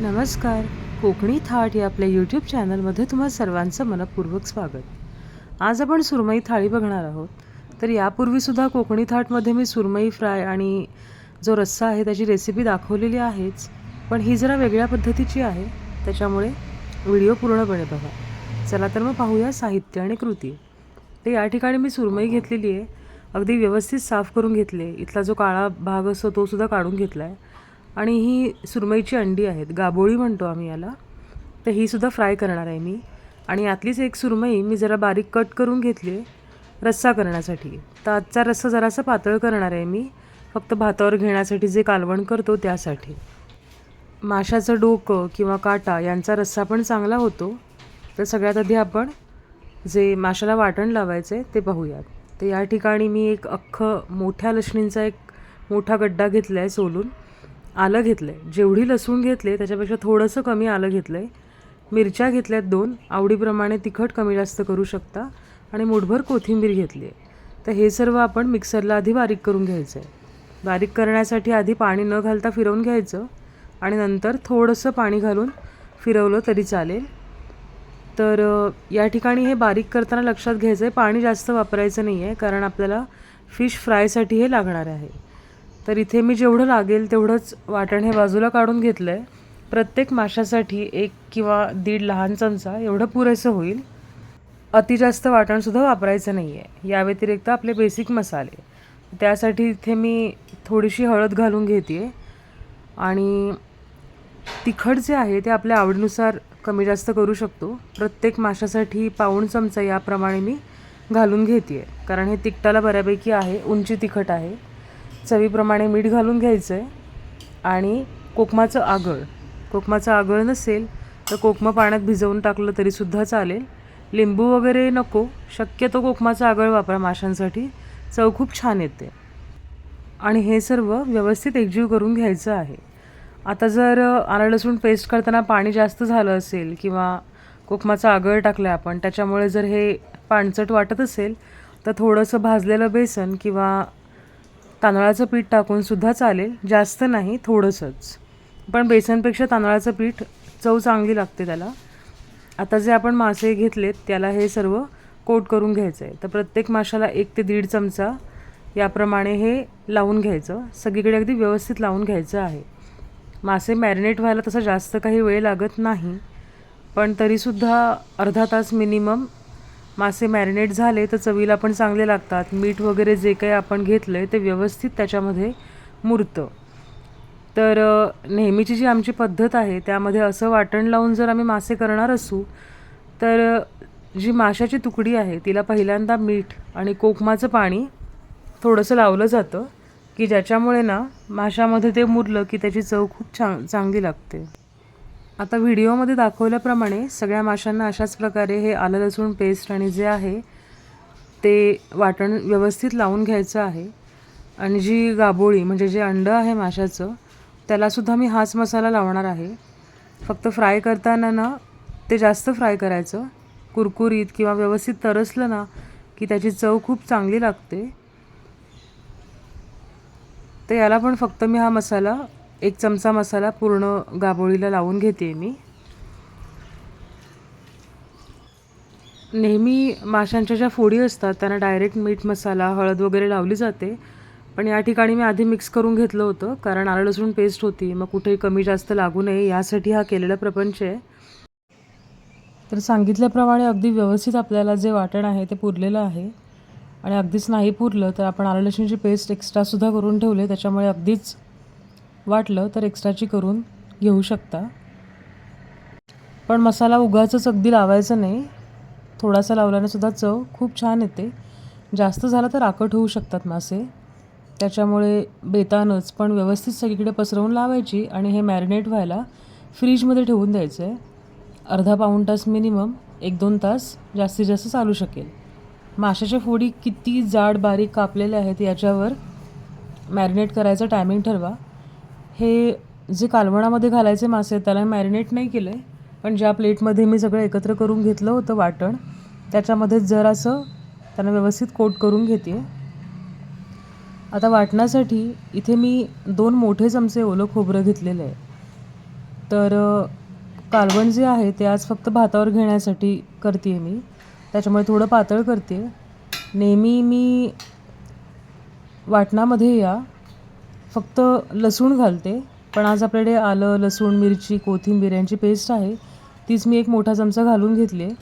नमस्कार. कोकणी थाट या आपल्या यूट्यूब चॅनलमध्ये तुम्हा सर्वांचं मनपूर्वक स्वागत. आज आपण सुरमई थाळी बघणार आहोत. तर यापूर्वीसुद्धा कोकणी थाटमध्ये मी सुरमई फ्राय आणि जो रस्सा आहे त्याची रेसिपी दाखवलेली आहेच. पण ही जरा वेगळ्या पद्धतीची आहे. त्याच्यामुळे व्हिडिओ पूर्णपणे बघा. चला तर मग पाहूया साहित्य आणि कृती. तर या ठिकाणी मी सुरमई घेतलेली आहे. अगदी व्यवस्थित साफ करून घेतले. इथला जो काळा भाग असतो तो सुद्धा काढून घेतला आहे आणि ही सुरमईची अंडी आहेत गाबोळी म्हणतो आम्ही याला. तर ही सुद्धा फ्राय करणार आहे मी. आणि यातलीच एक सुरमई मी जरा बारीक कट करून घेतली आहे रस्सा करण्यासाठी. तर आजचा रस्सा जरासा पातळ करणार आहे मी. फक्त भातावर घेण्यासाठी जे कालवण करतो त्यासाठी. माशाचं डोकं किंवा काटा यांचा रस्सा पण चांगला होतो. तर सगळ्यात आधी आपण जे माशाला वाटण लावायचं आहे ते पाहूयात. तर या ठिकाणी मी एक अख्खं मोठ्या लसणींचा एक मोठा गड्डा घेतला आहे सोलून. आलं घेतलं आहे जेवढी लसूण घेतले त्याच्यापेक्षा थोडंसं कमी आलं घेतलं आहे मिरच्या घेतल्यात दोन. आवडीप्रमाणे तिखट कमी जास्त करू शकता. आणि मुठभर कोथिंबीर घेतली आहे तर हे सर्व आपण मिक्सरला आधी बारीक करून घ्यायचं आहे बारीक करण्यासाठी आधी पाणी न घालता फिरवून घ्यायचं. आणि नंतर थोडंसं पाणी घालून फिरवलं तरी चालेल. तर या ठिकाणी हे बारीक करताना लक्षात घ्यायचं आहे पाणी जास्त वापरायचं नाही आहे कारण आपल्याला फिश फ्रायसाठी हे लागणार आहे. तर इथे मी जेवढं लागेल तेवढंच वाटण हे बाजूला काढून घेतलं आहे प्रत्येक माशासाठी एक किंवा दीड लहान चमचा एवढं पुरेसं होईल. अति जास्त वाटणसुद्धा वापरायचं नाही आहे या व्यतिरिक्त आपले बेसिक मसाले. त्यासाठी इथे मी थोडीशी हळद घालून घेते आहे आणि तिखट जे आहे ते आपल्या आवडीनुसार कमी जास्त करू शकतो. प्रत्येक माशासाठी पाऊण चमचा याप्रमाणे मी घालून घेते आहे कारण हे तिखटाला बऱ्यापैकी आहे उंची तिखट आहे. चवीप्रमाणे मीठ घालून घ्यायचं आहे आणि कोकमाचं आगळ. कोकमाचं आगळ नसेल तर कोकमं पाण्यात भिजवून टाकलं तरीसुद्धा चालेल. लिंबू वगैरे नको शक्यतो कोकमाचं आगळ वापरा माशांसाठी. चव खूप छान येते. आणि हे सर्व व्यवस्थित एकजीव करून घ्यायचं आहे. आता जर आलं लसूण पेस्ट करताना पाणी जास्त झालं असेल किंवा कोकमाचा आगळ टाकला आपण त्याच्यामुळे जर हे पाणचट वाटत असेल तर थोडंसं भाजलेलं बेसन किंवा तांदळाचं पीठ टाकून सुद्धा चालेल जास्त नाही थोडंसंच. पण बेसनपेक्षा तांदळाचं पीठ चव चांगली लागते त्याला. आता जे आपण मासे घेतलेत त्याला हे सर्व कोट करून घ्यायचं आहे तर प्रत्येक माशाला एक ते दीड चमचा याप्रमाणे हे लावून घ्यायचं. सगळीकडे अगदी व्यवस्थित लावून घ्यायचं आहे. मासे मॅरिनेट व्हायला तसा जास्त काही वेळ लागत नाही पण तरीसुद्धा अर्धा तास मिनिमम मासे मॅरिनेट झाले तर चवीला पण चांगले लागतात. मीठ वगैरे जे काही आपण घेतलं आहे ते व्यवस्थित त्याच्यामध्ये मुरतं. तर नेहमीची जी आमची पद्धत आहे त्यामध्ये असं वाटण लावून जर आम्ही मासे करणार असू तर जी माशाची तुकडी आहे तिला पहिल्यांदा मीठ आणि कोकमाचं पाणी थोडंसं लावलं जातं की ज्याच्यामुळे ना माशामध्ये ते मुरलं की त्याची चव खूप छान चांगली लागते. आता व्हिडिओमध्ये दाखवल्याप्रमाणे सगळ्या माशांना अशाच प्रकारे हे आलं लसूण पेस्ट आणि जे आहे ते वाटण व्यवस्थित लावून घ्यायचं आहे. आणि जी गाबोळी म्हणजे जे अंडं आहे माशाचं त्यालासुद्धा मी हाच मसाला लावणार आहे. फक्त फ्राय करताना ना ते जास्त फ्राय करायचं. कुरकुरीत किंवा व्यवस्थित तरसलं ना की त्याची चव खूप चांगली लागते. तर याला पण फक्त मी हा मसाला एक चमचा मसाला पूर्ण गाबोळीला लावून घेते मी. नेहमी माशांच्या ज्या फोडी असतात त्यांना डायरेक्ट मीठ मसाला हळद वगैरे लावली जाते. पण या ठिकाणी मी आधी मिक्स करून घेतलं होतं कारण आलं लसूण पेस्ट होती. मग कुठेही कमी जास्त लागू नये यासाठी हा केलेला प्रपंच आहे. तर सांगितल्याप्रमाणे अगदी व्यवस्थित आपल्याला जे वाटण आहे ते पुरलेलं आहे. आणि अगदीच नाही पुरलं तर आपण आलं लसूणची पेस्ट एक्स्ट्रासुद्धा करून ठेवले. त्याच्यामुळे अगदीच वाटलं तर एक्स्ट्राची करून घेऊ शकता. पण मसाला उगाचंच अगदी लावायचं नाही. थोडासा लावल्यानेसुद्धा चव खूप छान येते. जास्त झाला तर आकट होऊ शकतात मासे. त्याच्यामुळे बेतानच पण व्यवस्थित सगळीकडे पसरवून लावायची आणि हे मॅरिनेट व्हायला फ्रीजमध्ये ठेवून द्यायचं आहे अर्धा पाऊण तास मिनिमम एक दोन तास जास्तीत जास्त चालू शकेल. माशाच्या फोडी किती जाड बारीक कापलेल्या आहेत याच्यावर मॅरिनेट करायचं टायमिंग ठरवा. हे जे कालवणामध्ये घालायचे मासे आहेत त्याला मॅरिनेट नाही केलं आहे पण ज्या प्लेटमध्ये मी सगळं एकत्र करून घेतलं होतं वाटण त्याच्यामध्ये जरासं त्यांना व्यवस्थित कोट करून घेते आता वाटण्यासाठी इथे मी दोन मोठे चमचे ओलं खोबरं घेतलेलं आहे. तर कालवण जे आहे ते आज फक्त भातावर घेण्यासाठी करते आहे मी. त्याच्यामुळे थोडं पातळ करते नेहमी मी वाटणामध्ये या. फक्त लसूण घालते पण आज आपल्याकडे आलं लसूण मिरची कोथिंबीर यांची पेस्ट आहे. तीच मी एक मोठा चमचा घालून घेतली आहे.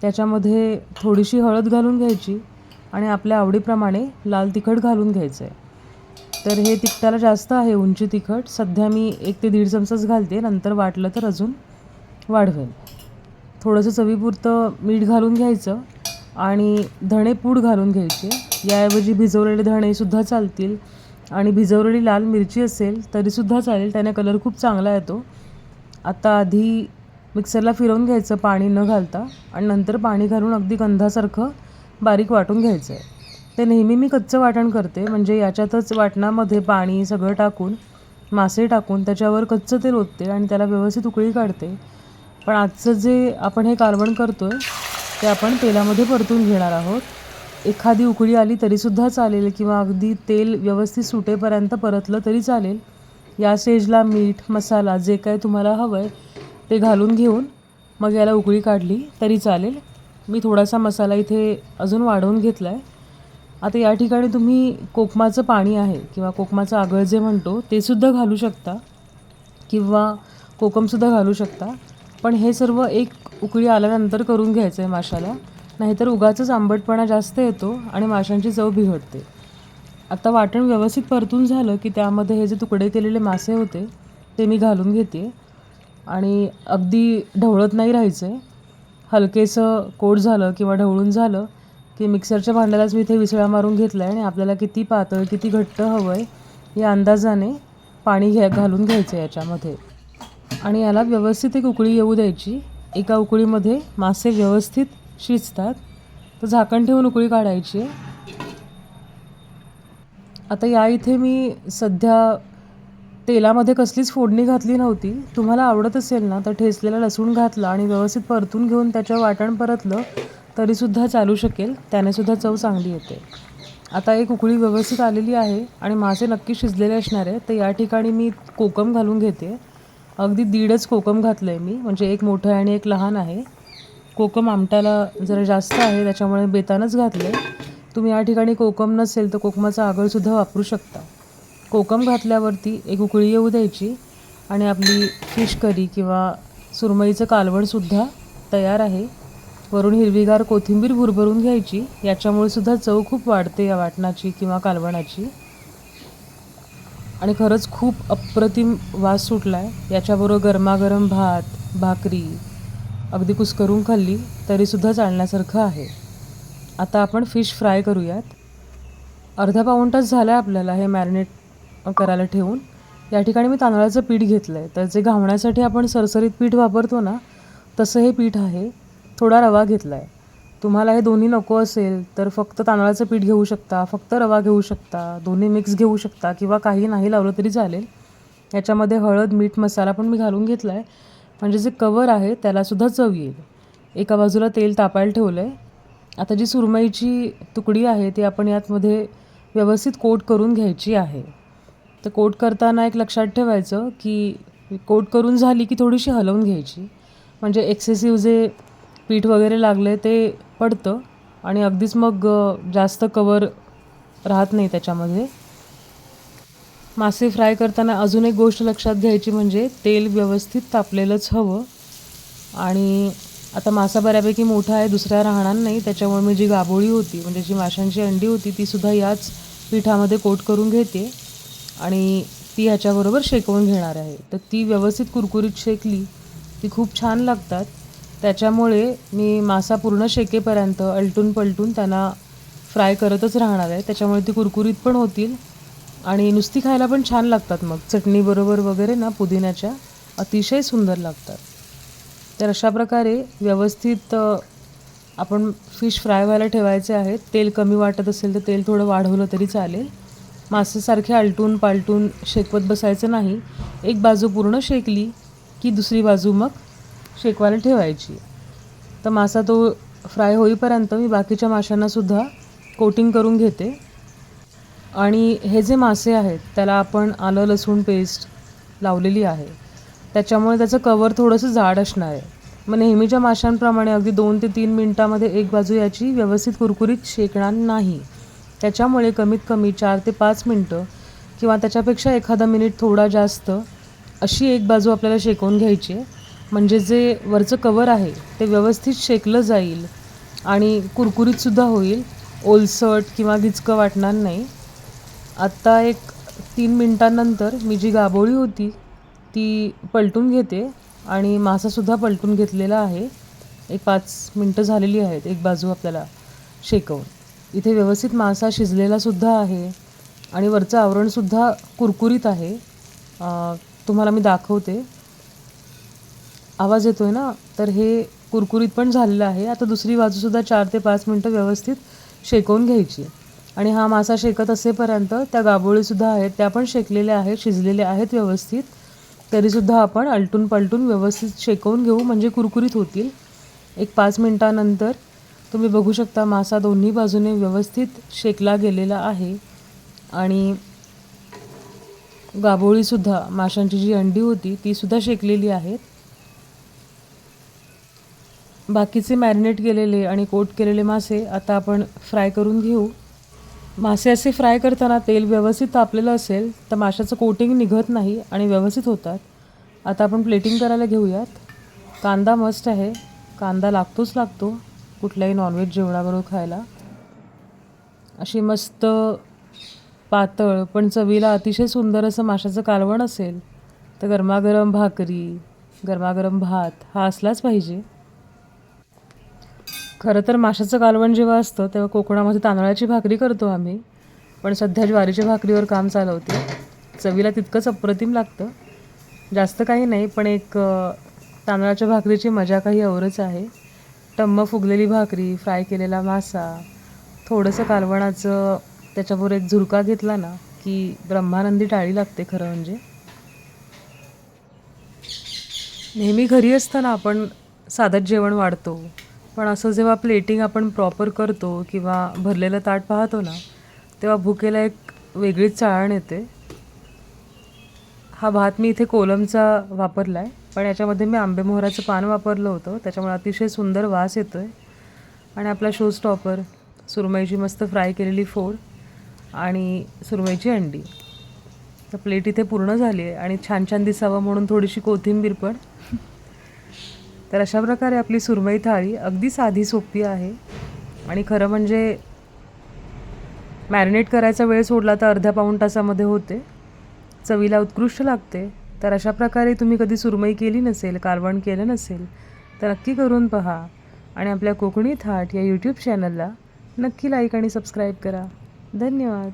त्याच्यामध्ये थोडीशी हळद घालून घ्यायची आणि आपल्या आवडीप्रमाणे लाल तिखट घालून घ्यायचं आहे. तर हे तिखटाला जास्त आहे उंची तिखट. सध्या मी एक ते दीड चमचाच घालते. नंतर वाटलं तर अजून वाढवेन थोडंसं चवीपुरतं मीठ घालून घ्यायचं आणि धणे पूड घालून घ्यायचे. याऐवजी भिजवलेले धणेसुद्धा चालतील. आणि भिजवलेली लाल मिरची असेल तरीसुद्धा चालेल. त्याने कलर खूप चांगला येतो. आता आधी मिक्सरला फिरवून घ्यायचं पाणी न घालता. आणि नंतर पाणी घालून अगदी गंधासारखं बारीक वाटून घ्यायचं आहे ते नेहमी मी कच्चं वाटण करते. म्हणजे याच्यातच वाटणामध्ये पाणी सगळं टाकून मासे टाकून त्याच्यावर कच्चं तेल ओतते आणि त्याला व्यवस्थित उकळी काढते. पण आजचं जे आपण हे कालवण करतो आहे ते आपण तेलामध्ये परतून घेणार आहोत. एखादी उकळी आली तरीसुद्धा चालेल किंवा अगदी तेल व्यवस्थित सुटेपर्यंत परतलं तरी चालेल. या स्टेजला मीठ मसाला जे काय तुम्हाला हवं आहे ते घालून घेऊन मग याला उकळी काढली तरी चालेल. मी थोडासा मसाला इथे अजून वाढवून घेतला आहे आता या ठिकाणी तुम्ही कोकमाचं पाणी आहे किंवा कोकमाचं आगळ जे म्हणतो ते सुद्धा घालू शकता किंवा कोकमसुद्धा घालू शकता. पण हे सर्व एक उकळी आल्यानंतर करून घ्यायचं आहे माशाला. नाहीतर उगाचंच आंबटपणा जास्त येतो आणि माशांची चव बिघडते. आता वाटण व्यवस्थित परतून झालं की त्यामध्ये हे जे तुकडे केलेले मासे होते ते मी घालून घेते. आणि अगदी ढवळत नाही राहायचं. आहे हलकेसं कोट झालं किंवा ढवळून झालं की मिक्सरच्या भांड्यालाच मी इथे विसळा मारून घेतला आहे आणि आपल्याला किती पातळ किती घट्ट हवं आहे या अंदाजाने पाणी घ्या घालून घ्यायचं आहे याच्यामध्ये. आणि याला व्यवस्थित एक उकळी येऊ द्यायची. एका उकळीमध्ये मासे व्यवस्थित शिजतात. तर झाकण ठेवून उकळी काढायची. आहे आता या इथे मी सध्या तेलामध्ये कसलीच फोडणी घातली नव्हती. तुम्हाला आवडत असेल ना तर ठेचलेला लसूण घातला आणि व्यवस्थित परतून घेऊन त्याच्या वाटण परतलं तरीसुद्धा चालू शकेल. त्यानेसुद्धा चव चांगली येते. आता एक उकळी व्यवस्थित आलेली आहे आणि मासे नक्की शिजलेले असणार आहे तर या ठिकाणी मी कोकम घालून घेते. अगदी दीडच कोकम घातलं आहे मी. म्हणजे एक मोठं आणि एक लहान आहे. कोकम आमट्याला जरा जास्त आहे त्याच्यामुळे बेतानच घातलं तुम्ही या ठिकाणी कोकम नसेल तर कोकमाचा आगळसुद्धा वापरू शकता. कोकम घातल्यावरती एक उकळी येऊ द्यायची आणि आपली फिश करी किंवा सुरमईचं कालवणसुद्धा तयार आहे. वरून हिरवीगार कोथिंबीर भुरभरून घ्यायची याच्यामुळे सुद्धा चव खूप वाढते या वाटणाची किंवा कालवणाची. आणि खरंच खूप अप्रतिम वास सुटला आहे याच्याबरोबर गरमागरम भात भाकरी अगदी कुस्करून खाल्ली तरीसुद्धा चालण्यासारखं आहे. आता आपण फिश फ्राय करूयात. अर्धा पाऊण तास झाला आहे आपल्याला हे मॅरिनेट करायला ठेवून. या ठिकाणी मी तांदळाचं पीठ घेतलं आहे तर जे घावण्यासाठी आपण सरसरीत पीठ वापरतो ना तसं हे पीठ आहे. थोडा रवा घेतला आहे तुम्हाला हे दोन्ही नको असेल तर फक्त तांदळाचं पीठ घेऊ शकता फक्त रवा घेऊ शकता दोन्ही मिक्स घेऊ शकता किंवा काही नाही लावलं तरी चालेल. याच्यामध्ये हळद मीठ मसाला पण मी घालून घेतला आहे म्हणजे जे कवर आहे त्यालासुद्धा चव येईल. एका बाजूला तेल तापायला ठेवलं आहे आता जी सुरमईची तुकडी आहे ती आपण यातमध्ये व्यवस्थित कोट करून घ्यायची आहे. तर कोट करताना एक लक्षात ठेवायचं की कोट करून झाली की थोडीशी हलवून घ्यायची. म्हणजे एक्सेसिव्ह जे पीठ वगैरे लागलं ते पडतं आणि अगदीच मग जास्त कवर राहत नाही त्याच्यामध्ये. मासे फ्राय करताना अजून एक गोष्ट लक्षात घ्यायची म्हणजे तेल व्यवस्थित तापलेलंच हवं. आणि आता मासा बऱ्यापैकी मोठा आहे दुसऱ्या राहणार नाही त्याच्यामुळे मी जी गाबोळी होती म्हणजे जी माशांची अंडी होती तीसुद्धा याच पिठामध्ये कोट करून घेते. आणि ती ह्याच्याबरोबर शेकवून घेणार आहे. तर ती व्यवस्थित कुरकुरीत शेकली ती खूप छान लागतात. त्याच्यामुळे मी मासा पूर्ण शेकेपर्यंत अलटून पलटून त्यांना फ्राय करतच राहणार आहे. त्याच्यामुळे ती कुरकुरीत पण होतील. आणि नुसती खायला पण छान लागतात मग. चटणीबरोबर वगैरे ना पुदिन्याच्या अतिशय सुंदर लागतात. तर अशा प्रकारे व्यवस्थित आपण फिश फ्राय व्हायला ठेवायचे आहेत. तेल कमी वाटत असेल तर तेल थोडं वाढवलं तरी चालेल. मासेसारखे आलटून पालटून शेकवत बसायचं नाही. एक बाजू पूर्ण शेकली की दुसरी बाजू मग शेकवायला ठेवायची. तर मासा तो फ्राय होईपर्यंत मी बाकीच्या माशांनासुद्धा कोटिंग करून घेते. आणि हे जे मासे आहेत त्याला आपण आलं लसूण पेस्ट लावलेली आहे. त्याच्यामुळे त्याचं कवर थोडंसं जाड असणार आहे. मग नेहमीच्या माशांप्रमाणे अगदी दोन ते तीन मिनटामध्ये एक बाजू याची व्यवस्थित कुरकुरीत शेकणार नाही. त्याच्यामुळे कमीत कमी चार ते पाच मिनटं किंवा त्याच्यापेक्षा एखादा मिनिट थोडा जास्त अशी एक बाजू आपल्याला शेकवून घ्यायची आहे. म्हणजे जे वरचं कवर आहे ते व्यवस्थित शेकलं जाईल आणि कुरकुरीतसुद्धा होईल. ओलसट किंवा गिचकं वाटणार नाही. आत्ता एक तीन मिनटांनंतर मी जी गाबोळी होती ती पलटून घेते आणि मासासुद्धा पलटून घेतलेला आहे. एक पाच मिनटं झालेली आहेत एक बाजू आपल्याला शेकवून. इथे व्यवस्थित मासा शिजलेलासुद्धा आहे आणि वरचं आवरणसुद्धा कुरकुरीत आहे. तुम्हाला मी दाखवते. आवाज येतो आहे ना? तर हे कुरकुरीत पण झालेलं आहे. आता दुसरी बाजूसुद्धा चार ते पाच मिनटं व्यवस्थित शेकवून घ्यायची आणि हा मासा शेकत असेपर्यंत त्या गाबोळीसुद्धा आहेत. त्या पण शेकलेल्या आहेत शिजलेल्या आहेत व्यवस्थित. तरीसुद्धा आपण आलटून पलटून व्यवस्थित शेकवून घेऊ म्हणजे कुरकुरीत होतील. एक पाच मिनटानंतर तुम्ही बघू शकता मासा दोन्ही बाजूने व्यवस्थित शेकला गेलेला आहे. आणि गाबोळीसुद्धा माशांची जी अंडी होती तीसुद्धा शेकलेली आहेत. बाकीचे मॅरिनेट केलेले आणि कोट केलेले मासे आता आपण फ्राय करून घेऊ. मासे असे फ्राय करताना तेल व्यवस्थित तापलेलं असेल तर माशाचं कोटिंग निघत नाही आणि व्यवस्थित होतात. आता आपण प्लेटिंग करायला घेऊयात. कांदा मस्त आहे. कांदा लागतोच लागतो. कुठल्याही नॉनव्हेज जेवणाबरोबर खायला. अशी मस्त पातळ पण चवीला अतिशय सुंदर असं माशाचं कालवण असेल तर गरमागरम भाकरी गरमागरम भात हा असलाच पाहिजे. खरं तर माशाचं कालवण जेव्हा असतं तेव्हा कोकणामध्ये तांदळाची भाकरी करतो आम्ही. पण सध्या ज्वारीच्या भाकरीवर काम चालवते. चवीला तितकंच अप्रतिम लागतं. जास्त काही नाही पण एक तांदळाच्या भाकरीची मजा काही औरच आहे. टम्म फुगलेली भाकरी फ्राय केलेला मासा थोडंसं कालवणाचं त्याच्यावर एक झुरका घेतला ना की ब्रह्मानंदी टाळी लागते खरं म्हणजे. नेहमी घरी असताना आपण साधंच जेवण वाढतो. पण असं जेव्हा प्लेटिंग आपण प्रॉपर करतो किंवा भरलेलं ताट पाहतो ना तेव्हा भुकेला एक वेगळीच चाळण येते. हा भात मी इथे कोलमचा वापरला आहे पण याच्यामध्ये मी आंबेमोहराचं पान वापरलं होतं. त्याच्यामुळे अतिशय सुंदर वास येतो आहे आणि आपला शो स्टॉपर सुरमईची मस्त फ्राय केलेली फोड आणि सुरमईची अंडी. तर प्लेट इथे पूर्ण झाली आहे आणि छान छान दिसावं म्हणून थोडीशी कोथिंबीर पण तर अशा प्रकारे आपली सुरमई थाळी अगदी साधी सोपी आहे. आणि खरं म्हणजे मॅरिनेट करायचा वेळ सोडला तर अर्ध्या पाऊण तासामध्ये होते. चवीला उत्कृष्ट लागते. तर अशा प्रकारे तुम्ही कधी सुरमई केली नसेल कारवण केलं नसेल तर नक्की करून पहा. आणि आपल्या कोकणी थाट या यूट्यूब चॅनलला नक्की लाईक आणि सबस्क्राईब करा. धन्यवाद.